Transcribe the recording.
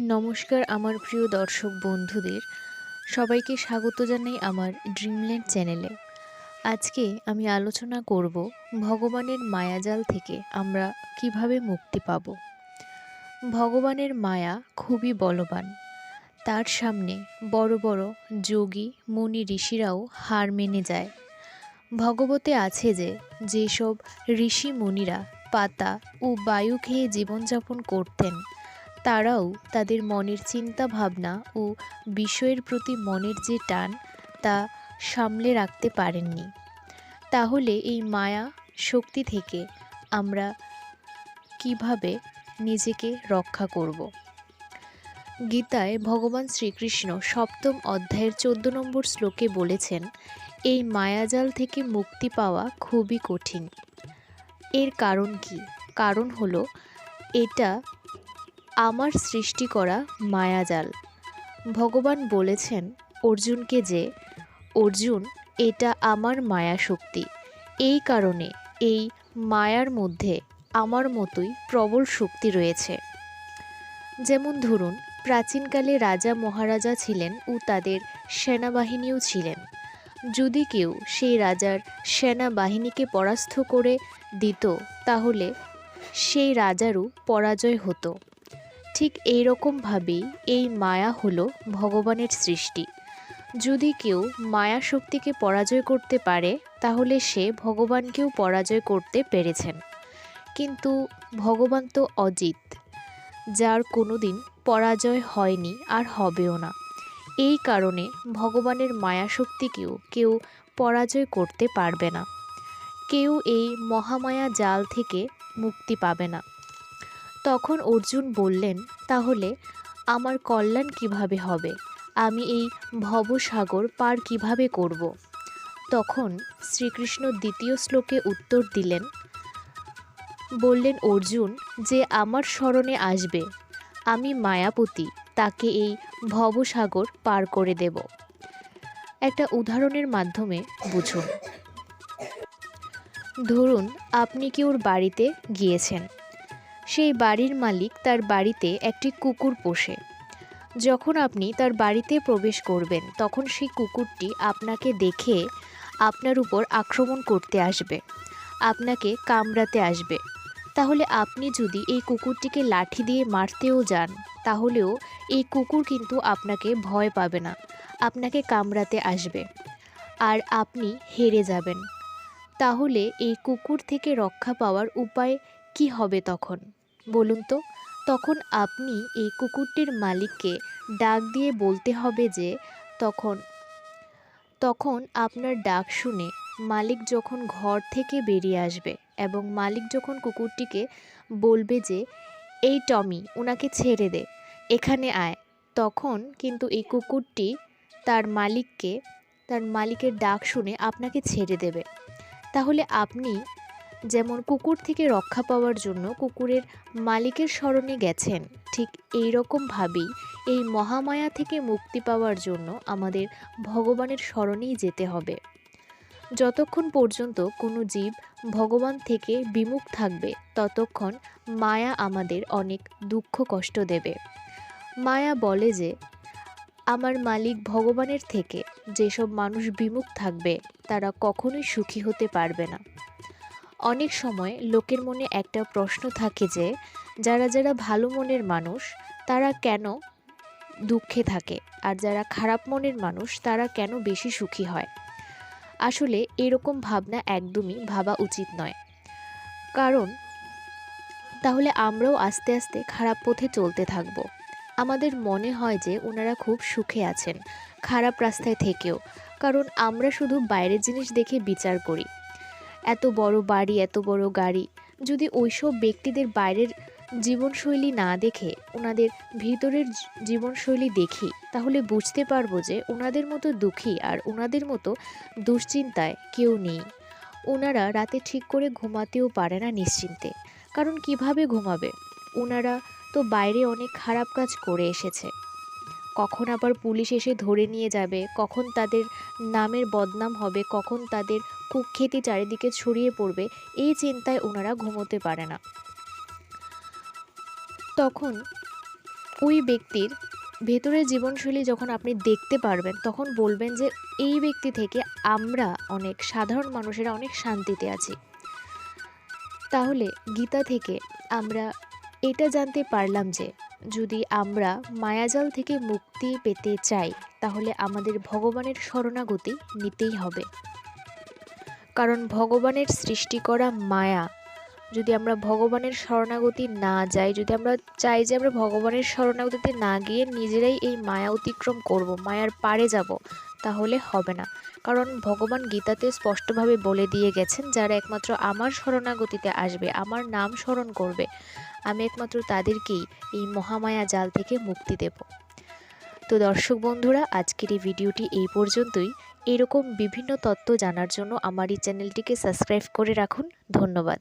নমস্কার আমার প্রিয় দর্শক বন্ধুদের। সবাইকে স্বাগত জানাই আমার ড্রিমল্যান্ড চ্যানেলে আজকে আমি আলোচনা করব ভগবানের মায়াজাল থেকে আমরা কীভাবে মুক্তি পাব। ভগবানের মায়া খুবই বলবান। তার সামনে বড় বড় যোগী, মুনি ঋষিরাও হার মেনে যায়। ভগবতে আছে যে, যেসব ঋষি মুনিরা পাতা ও বায়ু খেয়ে জীবনযাপন করতেন তারাও তাদের মনের চিন্তা ভাবনা ও বিষয়ের প্রতি মনের যে টান, তা সামলে রাখতে পারেননি। তাহলে এই মায়া শক্তি থেকে আমরা কীভাবে নিজেকে রক্ষা করব? গীতায় ভগবান শ্রীকৃষ্ণ সপ্তম অধ্যায়ের চোদ্দ নম্বর শ্লোকে বলেছেন, এই মায়াজাল থেকে মুক্তি পাওয়া খুবই কঠিন। এর কারণ কি? কারণ হলো, এটা আমার সৃষ্টি করা মায়াজাল। ভগবান বলেছেন অর্জুনকে যে, অর্জুন, এটা আমার মায়া শক্তি এই কারণে, এই মায়ার মধ্যে আমার মতোই প্রবল শক্তি রয়েছে। যেমন ধরুন, প্রাচীনকালে রাজা মহারাজা ছিলেন ও তাদের সেনাবাহিনীও ছিলেন। যদি কেউ সেই রাজার সেনাবাহিনীকে পরাস্ত করে দিত, তাহলে সেই রাজারও পরাজয় হতো। ঠিক এই রকমভাবেই এই মায়া হলো ভগবানের সৃষ্টি। যদি কেউ মায়া শক্তিকে পরাজয় করতে পারে, তাহলে সে ভগবানকেও পরাজয় করতে পেরেছেন। কিন্তু ভগবান তো অজিত, যার কোনো দিন পরাজয় হয়নি আর হবেও না। এই কারণে ভগবানের মায়া শক্তিকেও কেউ পরাজয় করতে পারবে না। কেউ এই মহামায়া জাল থেকে মুক্তি পাবে না। তখন অর্জুন বললেন, তাহলে আমার কল্যাণ কীভাবে হবে? আমি এই ভবসাগর পার কীভাবে করব? তখন শ্রীকৃষ্ণ দ্বিতীয় শ্লোকে উত্তর দিলেন, বললেন, অর্জুন, যে আমার স্মরণে আসবে, আমি মায়াপতি, তাকে এই ভবসাগর পার করে দেব। একটা উদাহরণের মাধ্যমে বুঝুন। ধরুন, আপনি কি ওর বাড়িতে গিয়েছেন? সেই বাড়ির মালিক তার বাড়িতে একটি কুকুর পোষে। যখন আপনি তার বাড়িতে প্রবেশ করবেন, তখন সেই কুকুরটি আপনাকে দেখে আপনার উপর আক্রমণ করতে আসবে, আপনাকে কামড়াতে আসবে। তাহলে আপনি যদি এই কুকুরটিকে লাঠি দিয়ে মারতেও যান, তাহলেও এই কুকুর কিন্তু আপনাকে ভয় পাবে না, আপনাকে কামড়াতে আসবে আর আপনি হেরে যাবেন। তাহলে এই কুকুর থেকে রক্ষা পাওয়ার উপায় কি হবে তখন? বলুন তো, তখন আপনি এই কুকুরটির মালিককে ডাক দিয়ে বলতে হবে যে, তখন তখন আপনার ডাক শুনে মালিক যখন ঘর থেকে বেরিয়ে আসবে এবং মালিক যখন কুকুরটিকে বলবে যে, এই টমি ওনাকে ছেড়ে দে, এখানে আয়। তখন কিন্তু এই কুকুরটি তার মালিককে, তার মালিকের ডাক শুনে আপনাকে ছেড়ে দেবে। তাহলে আপনি যেমন কুকুর থেকে রক্ষা পাওয়ার জন্য কুকুরের মালিকের স্মরণে গেছেন, ঠিক এই রকমভাবেই এই মহামায়া থেকে মুক্তি পাওয়ার জন্য আমাদের ভগবানের স্মরণেই যেতে হবে। যতক্ষণ পর্যন্ত কোনো জীব ভগবান থেকে বিমুখ থাকবে, ততক্ষণ মায়া আমাদের অনেক দুঃখ কষ্ট দেবে। মায়া বলে যে, আমার মালিক ভগবানের থেকে যেসব মানুষ বিমুখ থাকবে, তারা কখনোই সুখী হতে পারবে না। অনেক সময় লোকের মনে একটা প্রশ্ন থাকে যে, যারা যারা ভালো মনের মানুষ, তারা কেন দুঃখে থাকে? আর যারা খারাপ মনের মানুষ, তারা কেন বেশি সুখী হয়? আসলে এরকম ভাবনা একদমই ভাবা উচিত নয়। কারণ, তাহলে আমরাও আস্তে আস্তে খারাপ পথে চলতে থাকব। আমাদের মনে হয় যে ওনারা খুব সুখে আছেন, খারাপ রাস্তায় থেকেও। কারণ আমরা শুধু বাইরের জিনিস দেখে বিচার করি। এত বড় বাড়ি, এত বড় গাড়ি। যদি ওইসব ব্যক্তিদের বাইরের জীবনশৈলী না দেখে, ওনাদের ভিতরের জীবনশৈলী দেখি, তাহলে বুঝতে পারব যে ওনাদের মতো দুঃখী আর ওনাদের মতো দুশ্চিন্তায় কেউ নেই। ওনারা রাতে ঠিক করে ঘুমাতেও পারে না নিশ্চিন্তে। কারণ কীভাবে ঘুমাবে? ওনারা তো বাইরে অনেক খারাপ কাজ করে এসেছে। কখন আবার পুলিশ এসে ধরে নিয়ে যাবে, কখন তাদের নামের বদনাম হবে, কখন তাদের কুখ্যাতি চারিদিকে ছড়িয়ে পড়বে, এই চিন্তায় ওনারা ঘুমোতে পারে না। তখন ওই ব্যক্তির ভেতরের জীবনশৈলী যখন আপনি দেখতে পারবেন, তখন বলবেন যে, এই ব্যক্তি থেকে আমরা অনেক সাধারণ মানুষেরা অনেক শান্তিতে আছি। তাহলে গীতা থেকে আমরা এটা জানতে পারলাম যে যদি আমরা মায়াজাল থেকে মুক্তি পেতে চাই, তাহলে আমাদের ভগবানের শরণাগতি নিতেই হবে। কারণ ভগবানের সৃষ্টি করা মায়া, যদি আমরা ভগবানের শরণাগতি না যাই, যদি আমরা চাই যে আমরা ভগবানের শরণাগতিতে না গিয়ে নিজেরাই এই মায়া অতিক্রম করব, মায়ার পারে যাব তাহলে হবে না। কারণ ভগবান গীতাতে স্পষ্টভাবে বলে দিয়ে গেছেন, যারা একমাত্র আমার শরণাগতিতে আসবে, আমার নাম স্মরণ করবে। আমি একমাত্র তাদেরকেই এই মহামায়া জাল থেকে মুক্তি দেব। তো দর্শক বন্ধুরা, আজকের এই ভিডিওটি এই পর্যন্তই। এরকম বিভিন্ন তত্ত্ব জানার জন্য আমার এই চ্যানেলটিকে সাবস্ক্রাইব করে রাখুন। ধন্যবাদ।